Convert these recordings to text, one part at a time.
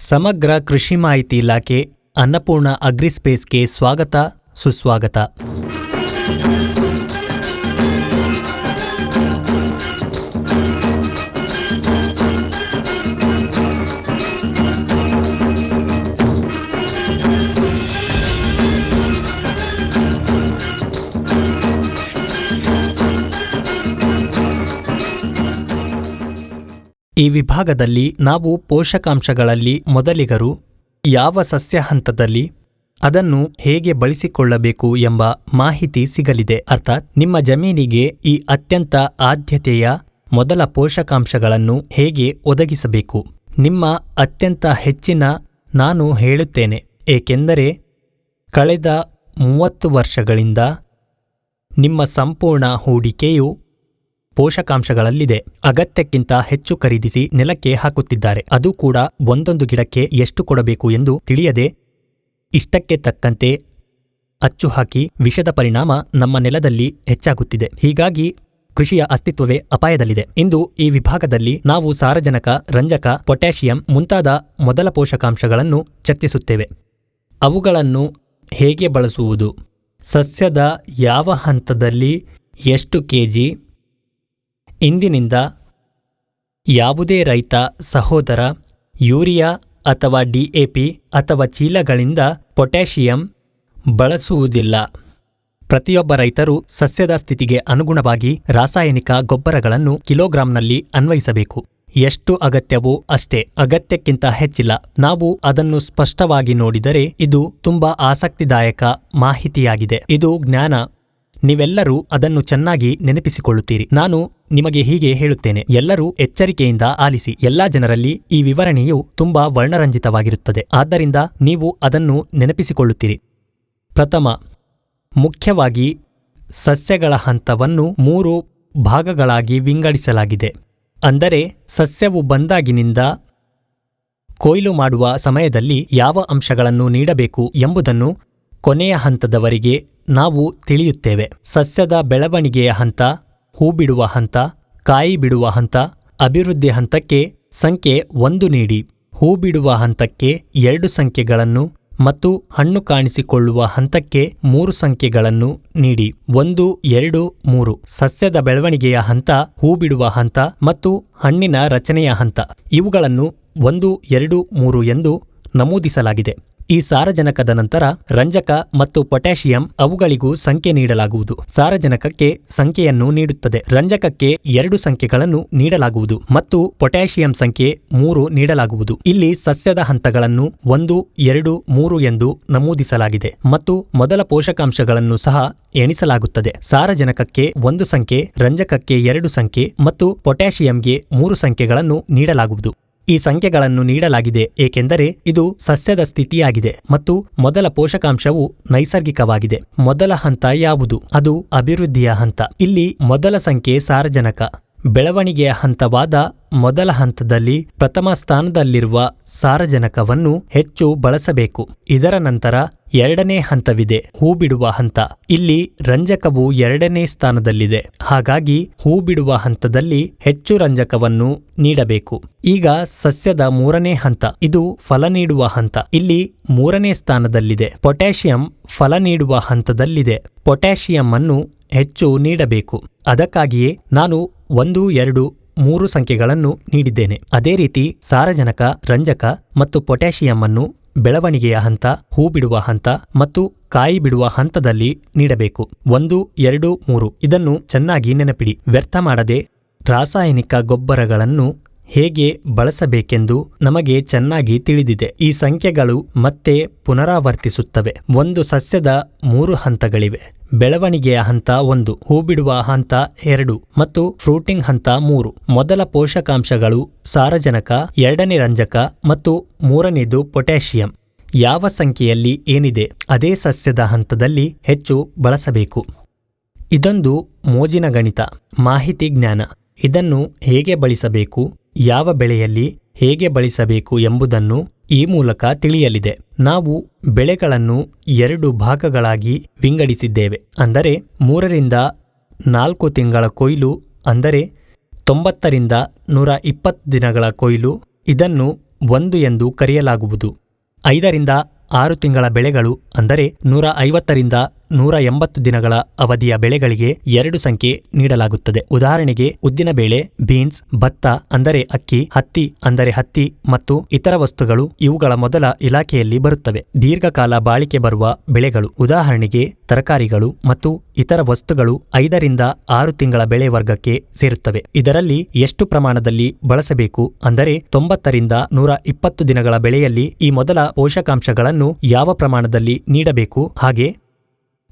ಸಮಗ್ರ ಕೃಷಿ ಮಾಹಿತಿ ಇಲಾಖೆ ಅನ್ನಪೂರ್ಣ ಅಗ್ರಿಸ್ಪೇಸ್ಗೆ ಸ್ವಾಗತ ಸುಸ್ವಾಗತ. ವಿಭಾಗದಲ್ಲಿ ನಾವು ಪೋಷಕಾಂಶಗಳಲ್ಲಿ ಮೊದಲಿಗರು ಯಾವ ಸಸ್ಯ ಹಂತದಲ್ಲಿ ಅದನ್ನು ಹೇಗೆ ಬಳಸಿಕೊಳ್ಳಬೇಕು ಎಂಬ ಮಾಹಿತಿ ಸಿಗಲಿದೆ. ಅರ್ಥಾತ್ ನಿಮ್ಮ ಜಮೀನಿಗೆ ಈ ಅತ್ಯಂತ ಆದ್ಯತೆಯ ಮೊದಲ ಪೋಷಕಾಂಶಗಳನ್ನು ಹೇಗೆ ಒದಗಿಸಬೇಕು? ನಿಮ್ಮ ಅತ್ಯಂತ ಹೆಚ್ಚಿನ ನಾನು ಹೇಳುತ್ತೇನೆ, ಏಕೆಂದರೆ ಕಳೆದ ಮೂವತ್ತು ವರ್ಷಗಳಿಂದ ನಿಮ್ಮ ಸಂಪೂರ್ಣ ಹೂಡಿಕೆಯು ಪೋಷಕಾಂಶಗಳಲ್ಲಿದೆ. ಅಗತ್ಯಕ್ಕಿಂತ ಹೆಚ್ಚು ಖರೀದಿಸಿ ನೆಲಕ್ಕೆ ಹಾಕುತ್ತಿದ್ದಾರೆ. ಅದು ಕೂಡ ಒಂದೊಂದು ಗಿಡಕ್ಕೆ ಎಷ್ಟು ಕೊಡಬೇಕು ಎಂದು ತಿಳಿಯದೆ ಇಷ್ಟಕ್ಕೆ ತಕ್ಕಂತೆ ಅಚ್ಚು ಹಾಕಿ ವಿಷದ ಪರಿಣಾಮ ನಮ್ಮ ನೆಲದಲ್ಲಿ ಹೆಚ್ಚಾಗುತ್ತಿದೆ. ಹೀಗಾಗಿ ಕೃಷಿಯ ಅಸ್ತಿತ್ವವೇ ಅಪಾಯದಲ್ಲಿದೆ ಇಂದು ಈ ವಿಭಾಗದಲ್ಲಿ ನಾವು ಸಾರಜನಕ, ರಂಜಕ, ಪೊಟ್ಯಾಷಿಯಂ ಮುಂತಾದ ಮೊದಲ ಪೋಷಕಾಂಶಗಳನ್ನು ಚರ್ಚಿಸುತ್ತೇವೆ. ಅವುಗಳನ್ನು ಹೇಗೆ ಬಳಸುವುದು? ಸಸ್ಯದ ಯಾವ ಹಂತದಲ್ಲಿ ಎಷ್ಟು ಕೆಜಿ? ಇಂದಿನಿಂದ ಯಾವುದೇ ರೈತ, ಸಹೋದರ, ಯೂರಿಯಾ ಅಥವಾ ಡಿಎಪಿ ಅಥವಾ ಚೀಲಗಳಿಂದ ಪೊಟ್ಯಾಷಿಯಂ ಬಳಸುವುದಿಲ್ಲ. ಪ್ರತಿಯೊಬ್ಬ ರೈತರು ಸಸ್ಯದ ಸ್ಥಿತಿಗೆ ಅನುಗುಣವಾಗಿ ರಾಸಾಯನಿಕ ಗೊಬ್ಬರಗಳನ್ನು ಕಿಲೋಗ್ರಾಂನಲ್ಲಿ ಅನ್ವಯಿಸಬೇಕು. ಎಷ್ಟು ಅಗತ್ಯವೋ ಅಷ್ಟೇ ಅಗತ್ಯಕ್ಕಿಂತ ಹೆಚ್ಚಿಲ್ಲ. ನಾವು ಅದನ್ನು ಸ್ಪಷ್ಟವಾಗಿ ನೋಡಿದರೆ ಇದು ತುಂಬಾ ಆಸಕ್ತಿದಾಯಕ ಮಾಹಿತಿಯಾಗಿದೆ. ಇದು ಜ್ಞಾನ ನೀವೆಲ್ಲರೂ ಅದನ್ನು ಚೆನ್ನಾಗಿ ನೆನಪಿಸಿಕೊಳ್ಳುತ್ತೀರಿ. ನಾನು ನಿಮಗೆ ಹೀಗೆ ಹೇಳುತ್ತೇನೆ. ಎಲ್ಲರೂ ಎಚ್ಚರಿಕೆಯಿಂದ ಆಲಿಸಿ. ಎಲ್ಲಾ ಜನರಲ್ಲಿ ಈ ವಿವರಣೆಯು ತುಂಬಾ ವರ್ಣರಂಜಿತವಾಗಿರುತ್ತದೆ. ಆದ್ದರಿಂದ ನೀವು ಅದನ್ನು ನೆನಪಿಸಿಕೊಳ್ಳುತ್ತೀರಿ. ಪ್ರಥಮ, ಮುಖ್ಯವಾಗಿ ಸಸ್ಯಗಳ ಹಂತವನ್ನು ಮೂರು ಭಾಗಗಳಾಗಿ ವಿಂಗಡಿಸಲಾಗಿದೆ. ಅಂದರೆ, ಸಸ್ಯವು ಬಂದಾಗಿನಿಂದ ಕೊಯ್ಲು ಮಾಡುವ ಸಮಯದಲ್ಲಿ ಯಾವ ಅಂಶಗಳನ್ನು ನೀಡಬೇಕು ಎಂಬುದನ್ನು ಕೊನೆಯ ಹಂತದವರೆಗೆ ನಾವು ತಿಳಿಯುತ್ತೇವೆ. ಸಸ್ಯದ ಬೆಳವಣಿಗೆಯ ಹಂತ ಹೂ ಬಿಡುವ ಹಂತ ಕಾಯಿ ಬಿಡುವ ಹಂತ, ಅಭಿವೃದ್ಧಿ ಹಂತಕ್ಕೆ ಸಂಖ್ಯೆ ಒಂದು ನೀಡಿ. ಹೂ ಬಿಡುವ ಹಂತಕ್ಕೆ ಎರಡು ಸಂಖ್ಯೆಗಳನ್ನು ಮತ್ತು ಹಣ್ಣು ಕಾಣಿಸಿಕೊಳ್ಳುವ ಹಂತಕ್ಕೆ ಮೂರು ಸಂಖ್ಯೆಗಳನ್ನು ನೀಡಿ. ಒಂದು, ಎರಡು, ಮೂರು. ಸಸ್ಯದ ಬೆಳವಣಿಗೆಯ ಹಂತ ಹೂ ಬಿಡುವ ಹಂತ ಮತ್ತು ಹಣ್ಣಿನ ರಚನೆಯ ಹಂತ. ಇವುಗಳನ್ನು ಒಂದು, ಎರಡು, ಮೂರು ಎಂದು ನಮೂದಿಸಲಾಗಿದೆ. ಈ ಸಾರಜನಕದ ನಂತರ ರಂಜಕ ಮತ್ತು ಪೊಟ್ಯಾಷಿಯಂ ಅವುಗಳಿಗೂ ಸಂಖ್ಯೆ ನೀಡಲಾಗುವುದು. ಸಾರಜನಕಕ್ಕೆ ಸಂಖ್ಯೆಯನ್ನು ನೀಡುತ್ತದೆ. ರಂಜಕಕ್ಕೆ ಎರಡು ಸಂಖ್ಯೆಗಳನ್ನು ನೀಡಲಾಗುವುದು ಮತ್ತು ಪೊಟ್ಯಾಷಿಯಂ ಸಂಖ್ಯೆ ಮೂರು ನೀಡಲಾಗುವುದು. ಇಲ್ಲಿ ಸಸ್ಯದ ಹಂತಗಳನ್ನು ಒಂದು, ಎರಡು, ಮೂರು ಎಂದು ನಮೂದಿಸಲಾಗಿದೆ ಮತ್ತು ಮೊದಲ ಪೋಷಕಾಂಶಗಳನ್ನು ಸಹ ಎಣಿಸಲಾಗುತ್ತದೆ. ಸಾರಜನಕಕ್ಕೆ ಒಂದು ಸಂಖ್ಯೆ, ರಂಜಕಕ್ಕೆ ಎರಡು ಸಂಖ್ಯೆ ಮತ್ತು ಪೊಟ್ಯಾಷಿಯಂಗೆ ಮೂರು ಸಂಖ್ಯೆಗಳನ್ನು ನೀಡಲಾಗುವುದು. ಈ ಸಂಖ್ಯೆಗಳನ್ನು ನೀಡಲಾಗಿದೆ, ಏಕೆಂದರೆ ಇದು ಸಸ್ಯದ ಸ್ಥಿತಿಯಾಗಿದೆ ಮತ್ತು ಮೊದಲ ಪೋಷಕಾಂಶವು ನೈಸರ್ಗಿಕವಾಗಿದೆ. ಮೊದಲ ಹಂತ ಯಾವುದು? ಅದು ಅಭಿವೃದ್ಧಿಯ ಹಂತ. ಇಲ್ಲಿ ಮೊದಲ ಸಂಖ್ಯೆ ಸಾರಜನಕ. ಬೆಳವಣಿಗೆಯ ಹಂತವಾದ ಮೊದಲ ಹಂತದಲ್ಲಿ ಪ್ರಥಮ ಸ್ಥಾನದಲ್ಲಿರುವ ಸಾರಜನಕವನ್ನು ಹೆಚ್ಚು ಬಳಸಬೇಕು. ಇದರ ನಂತರ ಎರಡನೇ ಹಂತವಿದೆ ಹೂ ಬಿಡುವ ಹಂತ. ಇಲ್ಲಿ ರಂಜಕವು ಎರಡನೇ ಸ್ಥಾನದಲ್ಲಿದೆ. ಹಾಗಾಗಿ ಹೂ ಬಿಡುವ ಹಂತದಲ್ಲಿ ಹೆಚ್ಚು ರಂಜಕವನ್ನು ನೀಡಬೇಕು. ಈಗ ಸಸ್ಯದ ಮೂರನೇ ಹಂತ, ಇದು ಫಲ ನೀಡುವ ಹಂತ. ಇಲ್ಲಿ ಮೂರನೇ ಸ್ಥಾನದಲ್ಲಿದೆ. ಪೊಟ್ಯಾಷಿಯಂ ಫಲ ನೀಡುವ ಹಂತದಲ್ಲಿದೆ. ಪೊಟ್ಯಾಷಿಯಂ ಅನ್ನು ಹೆಚ್ಚು ನೀಡಬೇಕು. ಅದಕ್ಕಾಗಿಯೇ ನಾನು ಒಂದು, ಎರಡು, ಮೂರು ಸಂಖ್ಯೆಗಳನ್ನು ನೀಡಿದ್ದೇನೆ. ಅದೇ ರೀತಿ ಸಾರಜನಕ, ರಂಜಕ ಮತ್ತು ಪೊಟ್ಯಾಷಿಯಂ ಅನ್ನು ಬೆಳವಣಿಗೆಯ ಹಂತ ಹೂ ಬಿಡುವ ಹಂತ ಮತ್ತು ಕಾಯಿ ಬಿಡುವ ಹಂತದಲ್ಲಿ ನೀಡಬೇಕು. ಒಂದು, ಎರಡು, ಮೂರು. ಇದನ್ನು ಚೆನ್ನಾಗಿ ನೆನಪಿಡಿ. ವ್ಯರ್ಥ ಮಾಡದೆ ರಾಸಾಯನಿಕ ಗೊಬ್ಬರಗಳನ್ನು ಹೇಗೆ ಬಳಸಬೇಕೆಂದು ನಮಗೆ ಚೆನ್ನಾಗಿ ತಿಳಿದಿದೆ. ಈ ಸಂಖ್ಯೆಗಳು ಮತ್ತೆ ಪುನರಾವರ್ತಿಸುತ್ತವೆ. ಒಂದು ಸಸ್ಯದ ಮೂರು ಹಂತಗಳಿವೆ. ಬೆಳವಣಿಗೆಯ ಹಂತ ಒಂದು ಹೂ ಬಿಡುವ ಹಂತ ಎರಡು ಮತ್ತು ಫ್ರೂಟಿಂಗ್ ಹಂತ ಮೂರು. ಮೊದಲ ಪೋಷಕಾಂಶಗಳು ಸಾರಜನಕ, ಎರಡನೇ ರಂಜಕ ಮತ್ತು ಮೂರನೇದು ಪೊಟ್ಯಾಷಿಯಂ. ಯಾವ ಸಂಖ್ಯೆಯಲ್ಲಿ ಏನಿದೆ ಅದೇ ಸಸ್ಯದ ಹಂತದಲ್ಲಿ ಹೆಚ್ಚು ಬಳಸಬೇಕು. ಇದೊಂದು ಮೋಜಿನ ಗಣಿತ, ಮಾಹಿತಿ ಜ್ಞಾನ. ಇದನ್ನು ಹೇಗೆ ಬಳಸಬೇಕು? ಯಾವ ಬೆಳೆಯಲ್ಲಿ ಹೇಗೆ ಬಳಸಬೇಕು ಎಂಬುದನ್ನು ಈ ಮೂಲಕ ತಿಳಿಯಲಿದೆ. ನಾವು ಬೆಳೆಗಳನ್ನು ಎರಡು ಭಾಗಗಳಾಗಿ ವಿಂಗಡಿಸಿದ್ದೇವೆ. ಅಂದರೆ ಮೂರರಿಂದ ನಾಲ್ಕು ತಿಂಗಳ ಕೊಯ್ಲು, ಅಂದರೆ ತೊಂಬತ್ತರಿಂದ ನೂರ ಇಪ್ಪತ್ತು ದಿನಗಳ ಕೊಯ್ಲು, ಇದನ್ನು ಒಂದು ಎಂದು ಕರೆಯಲಾಗುವುದು. ಐದರಿಂದ ಆರು ತಿಂಗಳ ಬೆಳೆಗಳು, ಅಂದರೆ ನೂರ ಐವತ್ತರಿಂದ ನೂರ ಎಂಬತ್ತು ದಿನಗಳ ಅವಧಿಯ ಬೆಳೆಗಳಿಗೆ ಎರಡು ಸಂಖ್ಯೆ ನೀಡಲಾಗುತ್ತದೆ. ಉದಾಹರಣೆಗೆ ಉದ್ದಿನಬೇಳೆ ಬೀನ್ಸ್, ಭತ್ತ, ಅಂದರೆ ಅಕ್ಕಿ, ಹತ್ತಿ, ಅಂದರೆ ಹತ್ತಿ, ಮತ್ತು ಇತರ ವಸ್ತುಗಳು ಇವುಗಳ ಮೊದಲ ಇಲಾಖೆಯಲ್ಲಿ ಬರುತ್ತವೆ. ದೀರ್ಘಕಾಲ ಬಾಳಿಕೆ ಬರುವ ಬೆಳೆಗಳು, ಉದಾಹರಣೆಗೆ ತರಕಾರಿಗಳು ಮತ್ತು ಇತರ ವಸ್ತುಗಳು ಐದರಿಂದ ಆರು ತಿಂಗಳ ಬೆಳೆ ವರ್ಗಕ್ಕೆ ಸೇರುತ್ತವೆ. ಇದರಲ್ಲಿ ಎಷ್ಟು ಪ್ರಮಾಣದಲ್ಲಿ ಬಳಸಬೇಕು ಅಂದರೆ ತೊಂಬತ್ತರಿಂದ ನೂರ ಇಪ್ಪತ್ತು ದಿನಗಳ ಬೆಳೆಯಲ್ಲಿ ಈ ಮೊದಲ ಪೋಷಕಾಂಶಗಳನ್ನು ಯಾವ ಪ್ರಮಾಣದಲ್ಲಿ ನೀಡಬೇಕು? ಹಾಗೆ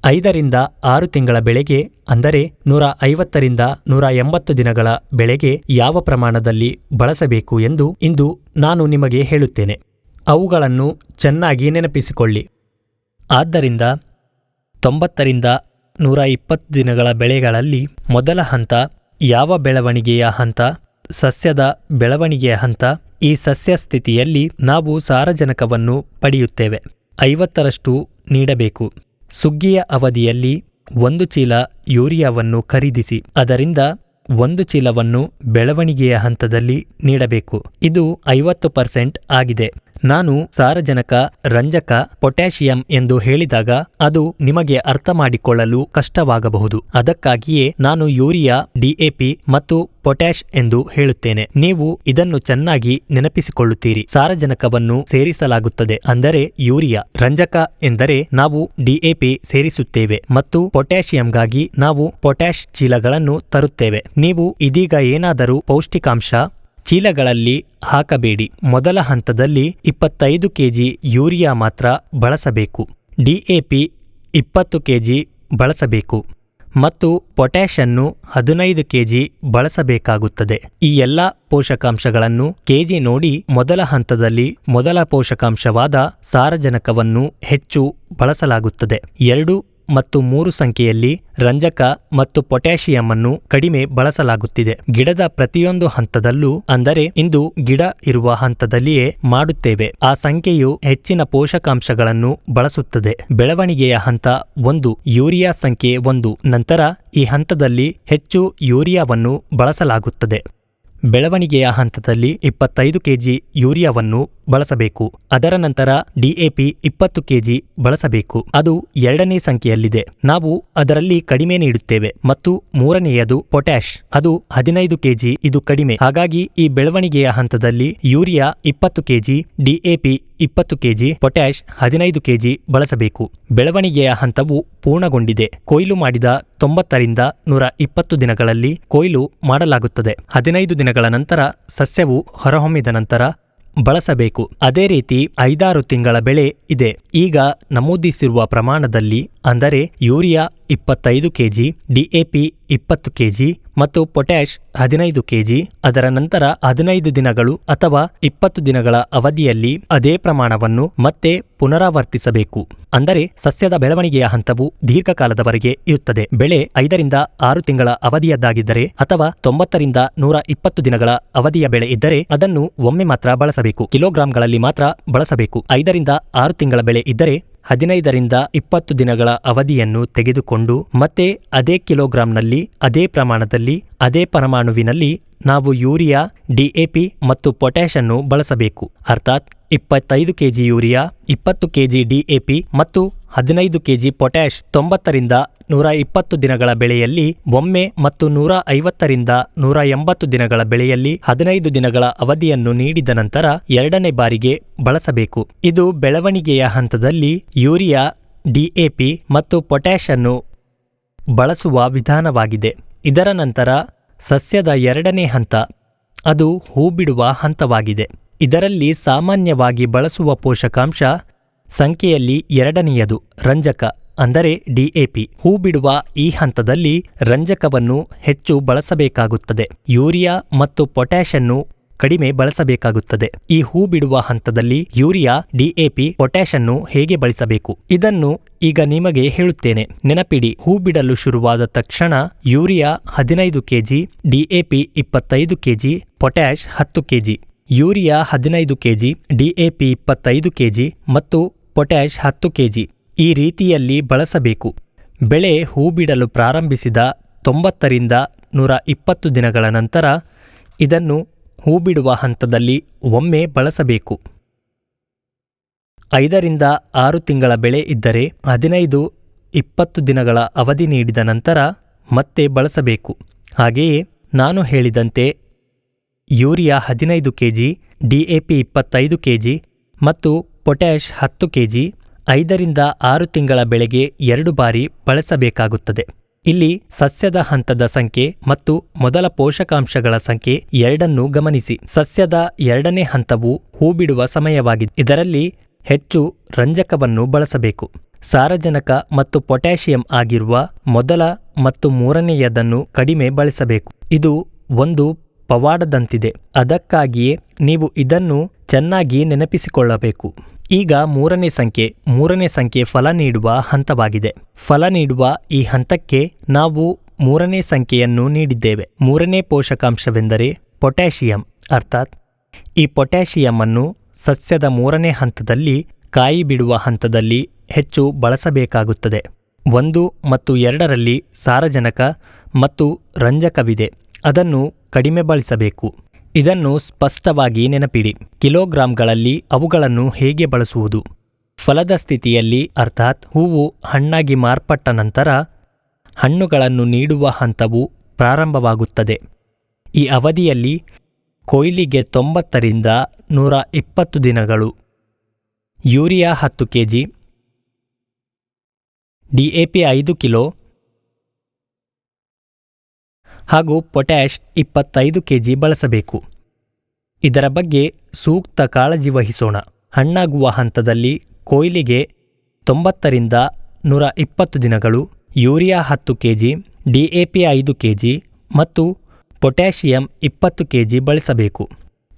ಐದರಿಂದ ಆರು ತಿಂಗಳ ಬೆಳೆಗೆ, ಅಂದರೆ ನೂರ ಐವತ್ತರಿಂದ ನೂರ ಎಂಬತ್ತು ದಿನಗಳ ಬೆಳೆಗೆ ಯಾವ ಪ್ರಮಾಣದಲ್ಲಿ ಬಳಸಬೇಕು ಎಂದು ಇಂದು ನಾನು ನಿಮಗೆ ಹೇಳುತ್ತೇನೆ. ಅವುಗಳನ್ನು ಚೆನ್ನಾಗಿ ನೆನಪಿಸಿಕೊಳ್ಳಿ. ಆದ್ದರಿಂದ ತೊಂಬತ್ತರಿಂದ ನೂರ ಇಪ್ಪತ್ತು ದಿನಗಳ ಬೆಳೆಗಳಲ್ಲಿ ಮೊದಲ ಹಂತ ಯಾವ ಬೆಳವಣಿಗೆಯ ಹಂತ? ಸಸ್ಯದ ಬೆಳವಣಿಗೆಯ ಹಂತ. ಈ ಸಸ್ಯ ಸ್ಥಿತಿಯಲ್ಲಿ ನಾವು ಸಾರಜನಕವನ್ನು ಪಡೆಯುತ್ತೇವೆ. ಐವತ್ತರಷ್ಟು ನೀಡಬೇಕು. ಸುಗ್ಗಿಯ ಅವಧಿಯಲ್ಲಿ ಒಂದು ಚೀಲ ಯೂರಿಯಾವನ್ನು ಖರೀದಿಸಿ, ಅದರಿಂದ ಒಂದು ಚೀಲವನ್ನು ಬೆಳವಣಿಗೆಯ ಹಂತದಲ್ಲಿ ನೀಡಬೇಕು. ಇದು ಐವತ್ತು ಪರ್ಸೆಂಟ್ ಆಗಿದೆ. ನಾನು ಸಾರಜನಕ, ರಂಜಕ, ಪೊಟ್ಯಾಷಿಯಂ ಎಂದು ಹೇಳಿದಾಗ ಅದು ನಿಮಗೆ ಅರ್ಥ ಮಾಡಿಕೊಳ್ಳಲು ಕಷ್ಟವಾಗಬಹುದು. ಅದಕ್ಕಾಗಿಯೇ ನಾನು ಯೂರಿಯಾ ಡಿಎಪಿ ಮತ್ತು ಪೊಟ್ಯಾಷ್ ಎಂದು ಹೇಳುತ್ತೇನೆ. ನೀವು ಇದನ್ನು ಚೆನ್ನಾಗಿ ನೆನಪಿಸಿಕೊಳ್ಳುತ್ತೀರಿ. ಸಾರಜನಕವನ್ನು ಸೇರಿಸಲಾಗುತ್ತದೆ ಅಂದರೆ ಯೂರಿಯಾ. ರಂಜಕ ಎಂದರೆ ನಾವು ಡಿಎಪಿ ಸೇರಿಸುತ್ತೇವೆ ಮತ್ತು ಪೊಟ್ಯಾಷಿಯಂಗಾಗಿ ನಾವು ಪೊಟ್ಯಾಷ್ ಚೀಲಗಳನ್ನು ತರುತ್ತೇವೆ. ನೀವು ಇದೀಗ ಏನಾದರೂ ಪೌಷ್ಟಿಕಾಂಶ ಚೀಲಗಳಲ್ಲಿ ಹಾಕಬೇಡಿ. ಮೊದಲ ಹಂತದಲ್ಲಿ ಇಪ್ಪತ್ತೈದು ಕೆಜಿ ಯೂರಿಯಾ ಮಾತ್ರ ಬಳಸಬೇಕು. ಡಿಎಪಿ ಇಪ್ಪತ್ತು ಕೆಜಿ ಬಳಸಬೇಕು. ಮತ್ತು ಪೊಟ್ಯಾಷನ್ನು ಹದಿನೈದು ಕೆಜಿ ಬಳಸಬೇಕಾಗುತ್ತದೆ. ಈ ಎಲ್ಲ ಪೋಷಕಾಂಶಗಳನ್ನು ಕೆಜಿ ನೋಡಿ ಮೊದಲ ಹಂತದಲ್ಲಿ ಮೊದಲ ಪೋಷಕಾಂಶವಾದ ಸಾರಜನಕವನ್ನು ಹೆಚ್ಚು ಬಳಸಲಾಗುತ್ತದೆ. ಎರಡು ಮತ್ತು ಮೂರು ಸಂಖ್ಯೆಯಲ್ಲಿ ರಂಜಕ ಮತ್ತು ಪೊಟ್ಯಾಷಿಯಂ ಅನ್ನು ಕಡಿಮೆ ಬಳಸಲಾಗುತ್ತಿದೆ. ಗಿಡದ ಪ್ರತಿಯೊಂದು ಹಂತದಲ್ಲೂ, ಅಂದರೆ ಇಂದು ಗಿಡ ಇರುವ ಹಂತದಲ್ಲಿಯೇ ಮಾಡುತ್ತೇವೆ. ಆ ಸಂಖ್ಯೆಯು ಹೆಚ್ಚಿನ ಪೋಷಕಾಂಶಗಳನ್ನು ಬಳಸುತ್ತದೆ. ಬೆಳವಣಿಗೆಯ ಹಂತ ಒಂದು, ಯೂರಿಯಾ ಸಂಖ್ಯೆ ಒಂದು. ನಂತರ ಈ ಹಂತದಲ್ಲಿ ಹೆಚ್ಚು ಯೂರಿಯಾವನ್ನು ಬಳಸಲಾಗುತ್ತದೆ. ಬೆಳವಣಿಗೆಯ ಹಂತದಲ್ಲಿ ಇಪ್ಪತ್ತೈದು ಕೆಜಿ ಯೂರಿಯಾವನ್ನು ಬಳಸಬೇಕು. ಅದರ ನಂತರ ಡಿಎಪಿ ಇಪ್ಪತ್ತು ಕೆಜಿ ಬಳಸಬೇಕು. ಅದು ಎರಡನೇ ಸಂಖ್ಯೆಯಲ್ಲಿದೆ. ನಾವು ಅದರಲ್ಲಿ ಕಡಿಮೆ ನೀಡುತ್ತೇವೆ ಮತ್ತು ಮೂರನೆಯದು ಪೊಟ್ಯಾಶ್ ಅದು ಹದಿನೈದು ಕೆಜಿ, ಇದು ಕಡಿಮೆ. ಹಾಗಾಗಿ ಈ ಬೆಳವಣಿಗೆಯ ಹಂತದಲ್ಲಿ ಯೂರಿಯಾ ಇಪ್ಪತ್ತು ಕೆಜಿ ಡಿಎಪಿ ಇಪ್ಪತ್ತು ಕೆಜಿ ಪೊಟ್ಯಾಶ್ ಹದಿನೈದು ಕೆಜಿ ಬಳಸಬೇಕು. ಬೆಳವಣಿಗೆಯ ಹಂತವು ಪೂರ್ಣಗೊಂಡಿದೆ. ಕೊಯ್ಲು ಮಾಡಿದ ತೊಂಬತ್ತರಿಂದ ನೂರ ಇಪ್ಪತ್ತು ದಿನಗಳಲ್ಲಿ ಕೊಯ್ಲು ಮಾಡಲಾಗುತ್ತದೆ. ಹದಿನೈದು ದಿನಗಳ ನಂತರ ಸಸ್ಯವು ಹೊರಹೊಮ್ಮಿದ ನಂತರ ಬಳಸಬೇಕು. ಅದೇ ರೀತಿ ಐದಾರು ತಿಂಗಳ ಬೆಳೆ ಇದೆ. ಈಗ ನಮೂದಿಸಿರುವ ಪ್ರಮಾಣದಲ್ಲಿ ಅಂದರೆ ಯೂರಿಯಾ ಇಪ್ಪತ್ತೈದು ಕೆಜಿ ಡಿಎಪಿ ಇಪ್ಪತ್ತು ಕೆಜಿ ಮತ್ತು ಪೊಟ್ಯಾಷ್ ಹದಿನೈದು ಕೆಜಿ, ಅದರ ನಂತರ ಹದಿನೈದು ದಿನಗಳು ಅಥವಾ ಇಪ್ಪತ್ತು ದಿನಗಳ ಅವಧಿಯಲ್ಲಿ ಅದೇ ಪ್ರಮಾಣವನ್ನು ಮತ್ತೆ ಪುನರಾವರ್ತಿಸಬೇಕು. ಅಂದರೆ ಸಸ್ಯದ ಬೆಳವಣಿಗೆಯ ಹಂತವು ದೀರ್ಘಕಾಲದವರೆಗೆ ಇರುತ್ತದೆ. ಬೆಳೆ ಐದರಿಂದ ಆರು ತಿಂಗಳ ಅವಧಿಯದ್ದಾಗಿದ್ದರೆ ಅಥವಾ ತೊಂಬತ್ತರಿಂದ ನೂರ ಇಪ್ಪತ್ತು ದಿನಗಳ ಅವಧಿಯ ಬೆಳೆ ಇದ್ದರೆ ಅದನ್ನು ಒಮ್ಮೆ ಮಾತ್ರ ಬಳಸಬೇಕು. ಕಿಲೋಗ್ರಾಂಗಳಲ್ಲಿ ಮಾತ್ರ ಬಳಸಬೇಕು. ಐದರಿಂದ ಆರು ತಿಂಗಳ ಬೆಳೆ ಇದ್ದರೆ ಹದಿನೈದರಿಂದ ಇಪ್ಪತ್ತು ದಿನಗಳ ಅವಧಿಯನ್ನು ತೆಗೆದುಕೊಂಡು ಮತ್ತೆ ಅದೇ ಕಿಲೋಗ್ರಾಂನಲ್ಲಿ, ಅದೇ ಪ್ರಮಾಣದಲ್ಲಿ, ಅದೇ ಪರಮಾಣುವಿನಲ್ಲಿ ನಾವು ಯೂರಿಯಾ ಡಿಎಪಿ ಮತ್ತು ಪೊಟ್ಯಾಷನ್ನು ಬಳಸಬೇಕು. ಅರ್ಥಾತ್ ಇಪ್ಪತ್ತೈದು ಕೆಜಿ ಯೂರಿಯಾ, ಇಪ್ಪತ್ತು ಕೆಜಿ ಡಿಎಪಿ ಮತ್ತು ಹದಿನೈದು ಕೆಜಿ ಪೊಟ್ಯಾಷ್ ತೊಂಬತ್ತರಿಂದ ನೂರ ಇಪ್ಪತ್ತು ದಿನಗಳ ಬೆಳೆಯಲ್ಲಿ, ಒಮ್ಮೆ ಮತ್ತು ನೂರ ಐವತ್ತರಿಂದ ನೂರ ಎಂಬತ್ತು ದಿನಗಳ ಬೆಳೆಯಲ್ಲಿ ಹದಿನೈದು ದಿನಗಳ ಅವಧಿಯನ್ನು ನೀಡಿದ ನಂತರ ಎರಡನೇ ಬಾರಿಗೆ ಬಳಸಬೇಕು. ಇದು ಬೆಳವಣಿಗೆಯ ಹಂತದಲ್ಲಿ ಯೂರಿಯಾ ಡಿಎಪಿ ಮತ್ತು ಪೊಟ್ಯಾಷ್ ಅನ್ನು ಬಳಸುವ ವಿಧಾನವಾಗಿದೆ. ಇದರ ನಂತರ ಸಸ್ಯದ ಎರಡನೇ ಹಂತ, ಅದು ಹೂಬಿಡುವ ಹಂತವಾಗಿದೆ. ಇದರಲ್ಲಿ ಸಾಮಾನ್ಯವಾಗಿ ಬಳಸುವ ಪೋಷಕಾಂಶ ಸಂಖ್ಯೆಯಲ್ಲಿ ಎರಡನೆಯದು ರಂಜಕ, ಅಂದರೆ ಡಿಎಪಿ ಹೂ ಬಿಡುವ ಈ ಹಂತದಲ್ಲಿ ರಂಜಕವನ್ನು ಹೆಚ್ಚು ಬಳಸಬೇಕಾಗುತ್ತದೆ. ಯೂರಿಯಾ ಮತ್ತು ಪೊಟ್ಯಾಷನ್ನು ಕಡಿಮೆ ಬಳಸಬೇಕಾಗುತ್ತದೆ. ಈ ಹೂ ಬಿಡುವ ಹಂತದಲ್ಲಿ ಯೂರಿಯಾ ಡಿಎಪಿ ಪೊಟ್ಯಾಷನ್ನು ಹೇಗೆ ಬಳಸಬೇಕು? ಇದನ್ನು ಈಗ ನಿಮಗೆ ಹೇಳುತ್ತೇನೆ. ನೆನಪಿಡಿ ಹೂ ಬಿಡಲು ಶುರುವಾದ ತಕ್ಷಣ ಯೂರಿಯಾ ಹದಿನೈದು ಕೆಜಿ ಡಿಎಪಿ ಇಪ್ಪತ್ತೈದು ಕೆಜಿ, ಪೊಟ್ಯಾಷ್ ಹತ್ತು ಕೆಜಿ. ಯೂರಿಯಾ ಹದಿನೈದು ಕೆಜಿ ಡಿಎಪಿ ಇಪ್ಪತ್ತೈದು ಕೆಜಿ ಮತ್ತು ಪೊಟ್ಯಾಷ್ ಹತ್ತು ಕೆಜಿ ಈ ರೀತಿಯಲ್ಲಿ ಬಳಸಬೇಕು. ಬೆಳೆ ಹೂ ಬಿಡಲು ಪ್ರಾರಂಭಿಸಿದ ತೊಂಬತ್ತರಿಂದ ನೂರ ಇಪ್ಪತ್ತು ದಿನಗಳ ನಂತರ ಇದನ್ನು ಹೂ ಬಿಡುವ ಹಂತದಲ್ಲಿ ಒಮ್ಮೆ ಬಳಸಬೇಕು. ಐದರಿಂದ ಆರು ತಿಂಗಳ ಬೆಳೆ ಇದ್ದರೆ ಹದಿನೈದು, ಇಪ್ಪತ್ತು ದಿನಗಳ ಅವಧಿ ನೀಡಿದ ನಂತರ ಮತ್ತೆ ಬಳಸಬೇಕು. ಹಾಗೆಯೇ ನಾನು ಹೇಳಿದಂತೆ ಯೂರಿಯಾ ಹದಿನೈದು ಕೆಜಿ ಡಿಎಪಿ ಇಪ್ಪತ್ತೈದು ಕೆಜಿ ಮತ್ತು ಪೊಟ್ಯಾಷ್ ಹತ್ತು ಕೆಜಿ, ಐದರಿಂದ ಆರು ತಿಂಗಳ ಬೆಳೆಗೆ ಎರಡು ಬಾರಿ ಬಳಸಬೇಕಾಗುತ್ತದೆ. ಇಲ್ಲಿ ಸಸ್ಯದ ಹಂತದ ಸಂಖ್ಯೆ ಮತ್ತು ಮೊದಲ ಪೋಷಕಾಂಶಗಳ ಸಂಖ್ಯೆ ಎರಡನ್ನೂ ಗಮನಿಸಿ. ಸಸ್ಯದ ಎರಡನೇ ಹಂತವು ಹೂಬಿಡುವ ಸಮಯವಾಗಿದೆ. ಇದರಲ್ಲಿ ಹೆಚ್ಚು ರಂಜಕವನ್ನು ಬಳಸಬೇಕು. ಸಾರಜನಕ ಮತ್ತು ಪೊಟ್ಯಾಷಿಯಂ ಆಗಿರುವ ಮೊದಲ ಮತ್ತು ಮೂರನೆಯದನ್ನು ಕಡಿಮೆ ಬಳಸಬೇಕು. ಇದು ಒಂದು ಪವಾಡದಂತಿದೆ. ಅದಕ್ಕಾಗಿಯೇ ನೀವು ಇದನ್ನು ಚೆನ್ನಾಗಿ ನೆನಪಿಸಿಕೊಳ್ಳಬೇಕು. ಈಗ ಮೂರನೇ ಸಂಖ್ಯೆ ಮೂರನೇ ಸಂಖ್ಯೆ ಫಲ ನೀಡುವ ಹಂತವಾಗಿದೆ. ಫಲ ನೀಡುವ ಈ ಹಂತಕ್ಕೆ ನಾವು ಮೂರನೇ ಸಂಖ್ಯೆಯನ್ನು ನೀಡಿದ್ದೇವೆ. ಮೂರನೇ ಪೋಷಕಾಂಶವೆಂದರೆ ಪೊಟ್ಯಾಷಿಯಂ, ಅರ್ಥಾತ್ ಈ ಪೊಟ್ಯಾಷಿಯಂ ಅನ್ನು ಸಸ್ಯದ ಮೂರನೇ ಹಂತದಲ್ಲಿ, ಕಾಯಿ ಬಿಡುವ ಹಂತದಲ್ಲಿ ಹೆಚ್ಚು ಬಳಸಬೇಕಾಗುತ್ತದೆ. ಒಂದು ಮತ್ತು ಎರಡರಲ್ಲಿ ಸಾರಜನಕ ಮತ್ತು ರಂಜಕವಿದೆ. ಅದನ್ನು ಕಡಿಮೆ ಬಳಸಬೇಕು. ಇದನ್ನು ಸ್ಪಷ್ಟವಾಗಿ ನೆನಪಿಡಿ. ಕಿಲೋಗ್ರಾಂಗಳಲ್ಲಿ ಅವುಗಳನ್ನು ಹೇಗೆ ಬಳಸುವುದು? ಫಲದ ಸ್ಥಿತಿಯಲ್ಲಿ ಅರ್ಥಾತ್ ಹೂವು ಹಣ್ಣಾಗಿ ಮಾರ್ಪಟ್ಟ ನಂತರ ಹಣ್ಣುಗಳನ್ನು ನೀಡುವ ಹಂತವು ಪ್ರಾರಂಭವಾಗುತ್ತದೆ. ಈ ಅವಧಿಯಲ್ಲಿ ಕೊಯ್ಲಿಗೆ ತೊಂಬತ್ತರಿಂದ ನೂರ ಇಪ್ಪತ್ತು ದಿನಗಳು. ಯೂರಿಯಾ ಹತ್ತು ಕೆಜಿ, ಡಿಎಪಿ ಐದು ಕಿಲೋ ಹಾಗೂ ಪೊಟ್ಯಾಷ್ ಇಪ್ಪತ್ತೈದು ಕೆಜಿ ಬಳಸಬೇಕು. ಇದರ ಬಗ್ಗೆ ಸೂಕ್ತ ಕಾಳಜಿ ವಹಿಸೋಣ. ಹಣ್ಣಾಗುವ ಹಂತದಲ್ಲಿ ಕೊಯ್ಲಿಗೆ ತೊಂಬತ್ತರಿಂದ ನೂರ ಇಪ್ಪತ್ತು ದಿನಗಳು, ಯೂರಿಯಾ ಹತ್ತು ಕೆಜಿ ಡಿಎಪಿ ಐದು ಕೆಜಿ ಮತ್ತು ಪೊಟ್ಯಾಷಿಯಂ ಇಪ್ಪತ್ತು ಕೆಜಿ ಬಳಸಬೇಕು.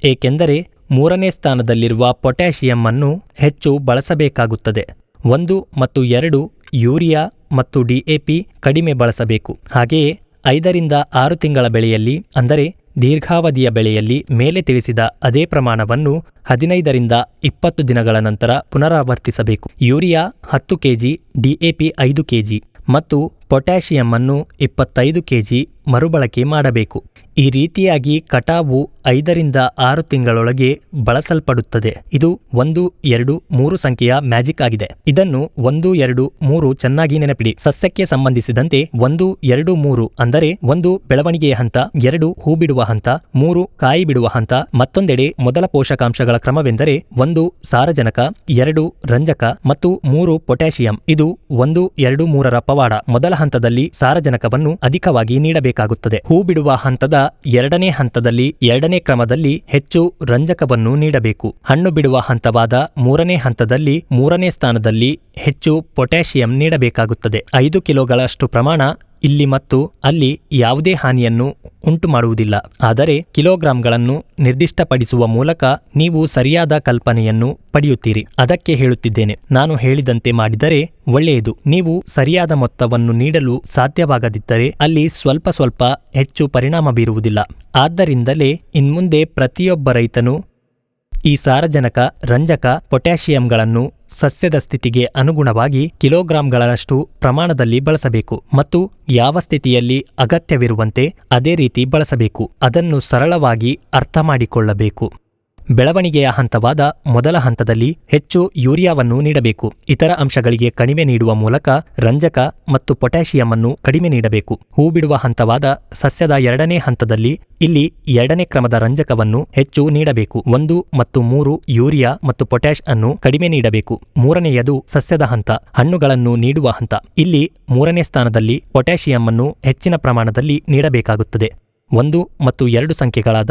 ಏಕೆಂದರೆ ಮೂರನೇ ಸ್ಥಾನದಲ್ಲಿರುವ ಪೊಟ್ಯಾಷಿಯಂ ಅನ್ನು ಹೆಚ್ಚು ಬಳಸಬೇಕಾಗುತ್ತದೆ. ಒಂದು ಮತ್ತು ಎರಡು ಯೂರಿಯಾ ಮತ್ತು ಡಿಎಪಿ ಕಡಿಮೆ ಬಳಸಬೇಕು. ಹಾಗೆಯೇ ಐದರಿಂದ ಆರು ತಿಂಗಳ ಬೆಳೆಯಲ್ಲಿ, ಅಂದರೆ ದೀರ್ಘಾವಧಿಯ ಬೆಳೆಯಲ್ಲಿ ಮೇಲೆ ತಿಳಿಸಿದ ಅದೇ ಪ್ರಮಾಣವನ್ನು ಹದಿನೈದರಿಂದ ಇಪ್ಪತ್ತು ದಿನಗಳ ನಂತರ ಪುನರಾವರ್ತಿಸಬೇಕು. ಯೂರಿಯಾ ಹತ್ತು ಕೆಜಿ ಡಿಎಪಿ ಐದು ಕೆಜಿ ಮತ್ತು ಪೊಟ್ಯಾಷಿಯಂ ಅನ್ನು ಇಪ್ಪತ್ತೈದು ಕೆಜಿ ಮರುಬಳಕೆ ಮಾಡಬೇಕು. ಈ ರೀತಿಯಾಗಿ ಕಟಾವು ಐದರಿಂದ ಆರು ತಿಂಗಳೊಳಗೆ ಬಳಸಲ್ಪಡುತ್ತದೆ. ಇದು ಒಂದು, ಎರಡು, ಮೂರು ಸಂಖ್ಯೆಯ ಮ್ಯಾಜಿಕ್ ಆಗಿದೆ. ಇದನ್ನು ಒಂದು, ಎರಡು, ಮೂರು ಚೆನ್ನಾಗಿ ನೆನಪಿಡಿ. ಸಸ್ಯಕ್ಕೆ ಸಂಬಂಧಿಸಿದಂತೆ ಒಂದು, ಎರಡು, ಮೂರು ಅಂದರೆ ಒಂದು ಬೆಳವಣಿಗೆಯ ಹಂತ, ಎರಡು ಹೂ ಬಿಡುವ ಹಂತ, ಮೂರು ಕಾಯಿ ಬಿಡುವ ಹಂತ, ಮತ್ತೊಂದೆಡೆ ಮೊದಲ ಪೋಷಕಾಂಶಗಳ ಕ್ರಮವೆಂದರೆ ಒಂದು ಸಾರಜನಕ, ಎರಡು ರಂಜಕ ಮತ್ತು ಮೂರು ಪೊಟ್ಯಾಷಿಯಂ. ಇದು ಒಂದು, ಎರಡು, ಮೂರರ ಪವಾಡ. ಮೊದಲ ಹಂತದಲ್ಲಿ ಸಾರಜನಕವನ್ನು ಅಧಿಕವಾಗಿ ನೀಡಬೇಕಾಗುತ್ತದೆ. ಹೂ ಬಿಡುವ ಹಂತದ ಎರಡನೇ ಹಂತದಲ್ಲಿ ಎರಡನೇ ಕ್ರಮದಲ್ಲಿ ಹೆಚ್ಚು ರಂಜಕವನ್ನು ನೀಡಬೇಕು. ಹಣ್ಣು ಬಿಡುವ ಹಂತವಾದ ಮೂರನೇ ಹಂತದಲ್ಲಿ ಮೂರನೇ ಸ್ಥಾನದಲ್ಲಿ ಹೆಚ್ಚು ಪೊಟ್ಯಾಷಿಯಂ ನೀಡಬೇಕಾಗುತ್ತದೆ. ಐದು ಕಿಲೋಗಳಷ್ಟು ಪ್ರಮಾಣ ಇಲ್ಲಿ ಮತ್ತು ಅಲ್ಲಿ ಯಾವುದೇ ಹಾನಿಯನ್ನು ಉಂಟು ಮಾಡುವುದಿಲ್ಲ ಆದರೆ ಕಿಲೋಗ್ರಾಂಗಳನ್ನು ನಿರ್ದಿಷ್ಟಪಡಿಸುವ ಮೂಲಕ ನೀವು ಸರಿಯಾದ ಕಲ್ಪನೆಯನ್ನು ಪಡೆಯುತ್ತೀರಿ. ಅದಕ್ಕೆ ಹೇಳುತ್ತಿದ್ದೇನೆ, ನಾನು ಹೇಳಿದಂತೆ ಮಾಡಿದರೆ ಒಳ್ಳೆಯದು. ನೀವು ಸರಿಯಾದ ಮೊತ್ತವನ್ನು ನೀಡಲು ಸಾಧ್ಯವಾಗದಿದ್ದರೆ ಅಲ್ಲಿ ಸ್ವಲ್ಪ ಸ್ವಲ್ಪ ಹೆಚ್ಚು ಪರಿಣಾಮ ಬೀರುವುದಿಲ್ಲ. ಆದ್ದರಿಂದಲೇ ಇನ್ಮುಂದೆ ಪ್ರತಿಯೊಬ್ಬ ರೈತನು ಈ ಸಾರಜನಕ, ರಂಜಕ, ಪೊಟ್ಯಾಷಿಯಂಗಳನ್ನು ಸಸ್ಯದ ಸ್ಥಿತಿಗೆ ಅನುಗುಣವಾಗಿ ಕಿಲೋಗ್ರಾಂಗಳಷ್ಟು ಪ್ರಮಾಣದಲ್ಲಿ ಬಳಸಬೇಕು ಮತ್ತು ಯಾವ ಸ್ಥಿತಿಯಲ್ಲಿ ಅಗತ್ಯವಿರುವಂತೆ ಅದೇ ರೀತಿ ಬಳಸಬೇಕು. ಅದನ್ನು ಸರಳವಾಗಿ ಅರ್ಥ ಮಾಡಿಕೊಳ್ಳಬೇಕು ಬೆಳವಣಿಗೆಯ ಹಂತವಾದ ಮೊದಲ ಹಂತದಲ್ಲಿ ಹೆಚ್ಚು ಯೂರಿಯಾವನ್ನು ನೀಡಬೇಕು. ಇತರ ಅಂಶಗಳಿಗೆ ಕಡಿಮೆ ನೀಡುವ ಮೂಲಕ ರಂಜಕ ಮತ್ತು ಪೊಟ್ಯಾಷಿಯಂ ಅನ್ನು ಕಡಿಮೆ ನೀಡಬೇಕು. ಹೂ ಬಿಡುವ ಹಂತವಾದ ಸಸ್ಯದ ಎರಡನೇ ಹಂತದಲ್ಲಿ ಇಲ್ಲಿ ಎರಡನೇ ಕ್ರಮದ ರಂಜಕವನ್ನು ಹೆಚ್ಚು ನೀಡಬೇಕು. ಒಂದು ಮತ್ತು ಮೂರು ಯೂರಿಯಾ ಮತ್ತು ಪೊಟ್ಯಾಷ್ ಅನ್ನು ಕಡಿಮೆ ನೀಡಬೇಕು. ಮೂರನೆಯದು ಸಸ್ಯದ ಹಂತ, ಹಣ್ಣುಗಳನ್ನು ನೀಡುವ ಹಂತ. ಇಲ್ಲಿ ಮೂರನೇ ಸ್ಥಾನದಲ್ಲಿ ಪೊಟ್ಯಾಷಿಯಂ ಅನ್ನು ಹೆಚ್ಚಿನ ಪ್ರಮಾಣದಲ್ಲಿ ನೀಡಬೇಕಾಗುತ್ತದೆ. ಒಂದು ಮತ್ತು ಎರಡು ಸಂಖ್ಯೆಗಳಾದ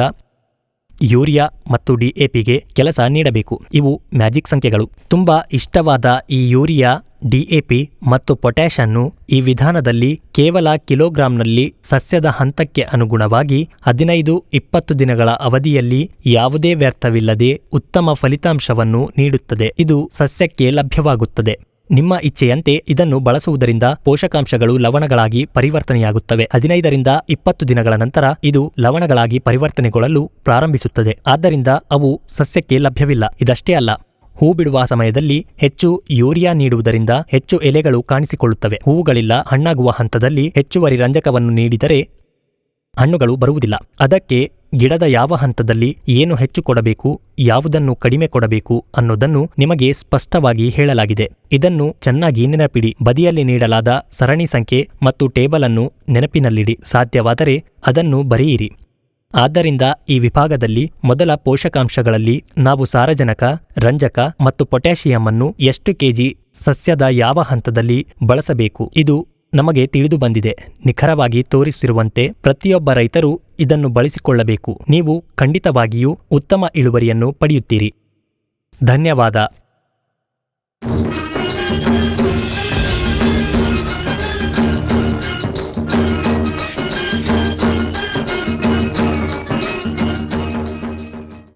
ಯೂರಿಯಾ ಮತ್ತು ಡಿಎಪಿಗೆ ಕೆಲಸ ನೀಡಬೇಕು. ಇವು ಮ್ಯಾಜಿಕ್ ಸಂಖ್ಯೆಗಳು. ತುಂಬಾ ಇಷ್ಟವಾದ ಈ ಯೂರಿಯಾ ಡಿಎಪಿ ಮತ್ತು ಪೊಟ್ಯಾಷ್ ಅನ್ನು ಈ ವಿಧಾನದಲ್ಲಿ ಕೇವಲ ಕಿಲೋಗ್ರಾಂನಲ್ಲಿ ಸಸ್ಯದ ಹಂತಕ್ಕೆ ಅನುಗುಣವಾಗಿ ಹದಿನೈದು, ಇಪ್ಪತ್ತು ದಿನಗಳ ಅವಧಿಯಲ್ಲಿ ಯಾವುದೇ ವ್ಯರ್ಥವಿಲ್ಲದೆ ಉತ್ತಮ ಫಲಿತಾಂಶವನ್ನು ನೀಡುತ್ತದೆ. ಇದು ಸಸ್ಯಕ್ಕೆ ಲಭ್ಯವಾಗುತ್ತದೆ. ನಿಮ್ಮ ಇಚ್ಛೆಯಂತೆ ಇದನ್ನು ಬಳಸುವುದರಿಂದ ಪೋಷಕಾಂಶಗಳು ಲವಣಗಳಾಗಿ ಪರಿವರ್ತನೆಯಾಗುತ್ತವೆ. ಹದಿನೈದರಿಂದ ಇಪ್ಪತ್ತು ದಿನಗಳ ನಂತರ ಇದು ಲವಣಗಳಾಗಿ ಪರಿವರ್ತನೆಗೊಳ್ಳಲು ಪ್ರಾರಂಭಿಸುತ್ತದೆ. ಆದ್ದರಿಂದ ಅವು ಸಸ್ಯಕ್ಕೆ ಲಭ್ಯವಿಲ್ಲ. ಇದಷ್ಟೇ ಅಲ್ಲ, ಹೂ ಬಿಡುವ ಸಮಯದಲ್ಲಿ ಹೆಚ್ಚು ಯೂರಿಯಾ ನೀಡುವುದರಿಂದ ಹೆಚ್ಚು ಎಲೆಗಳು ಕಾಣಿಸಿಕೊಳ್ಳುತ್ತವೆ. ಹೂವುಗಳಿಲ್ಲ, ಹಣ್ಣಾಗುವ ಹಂತದಲ್ಲಿ ಹೆಚ್ಚುವರಿ ರಂಜಕವನ್ನು ನೀಡಿದರೆ ಹಣ್ಣುಗಳು ಬರುವುದಿಲ್ಲ. ಅದಕ್ಕೆ ಗಿಡದ ಯಾವ ಹಂತದಲ್ಲಿ ಏನು ಹೆಚ್ಚು ಕೊಡಬೇಕು, ಯಾವುದನ್ನು ಕಡಿಮೆ ಕೊಡಬೇಕು ಅನ್ನೋದನ್ನು ನಿಮಗೆ ಸ್ಪಷ್ಟವಾಗಿ ಹೇಳಲಾಗಿದೆ. ಇದನ್ನು ಚೆನ್ನಾಗಿ ನೆನಪಿಡಿ. ಬದಿಯಲ್ಲಿ ನೀಡಲಾದ ಸರಣಿ ಸಂಖ್ಯೆ ಮತ್ತು ಟೇಬಲ್ ಅನ್ನು ನೆನಪಿನಲ್ಲಿಡಿ. ಸಾಧ್ಯವಾದರೆ ಅದನ್ನು ಬರೆಯಿರಿ. ಆದ್ದರಿಂದ ಈ ವಿಭಾಗದಲ್ಲಿ ಮೊದಲ ಪೋಷಕಾಂಶಗಳಲ್ಲಿ ನಾವು ಸಾರಜನಕ, ರಂಜಕ ಮತ್ತು ಪೊಟ್ಯಾಷಿಯಂ ಅನ್ನು ಎಷ್ಟು ಕೆಜಿ ಸಸ್ಯದ ಯಾವ ಹಂತದಲ್ಲಿ ಬಳಸಬೇಕು? ಇದು ನಮಗೆ ತಿಳಿದು ಬಂದಿದೆ. ನಿಖರವಾಗಿ ತೋರಿಸಿರುವಂತೆ ಪ್ರತಿಯೊಬ್ಬ ರೈತರು ಇದನ್ನು ಬಳಸಿಕೊಳ್ಳಬೇಕು. ನೀವು ಖಂಡಿತವಾಗಿಯೂ ಉತ್ತಮ ಇಳುವರಿಯನ್ನು ಪಡೆಯುತ್ತೀರಿ. ಧನ್ಯವಾದ.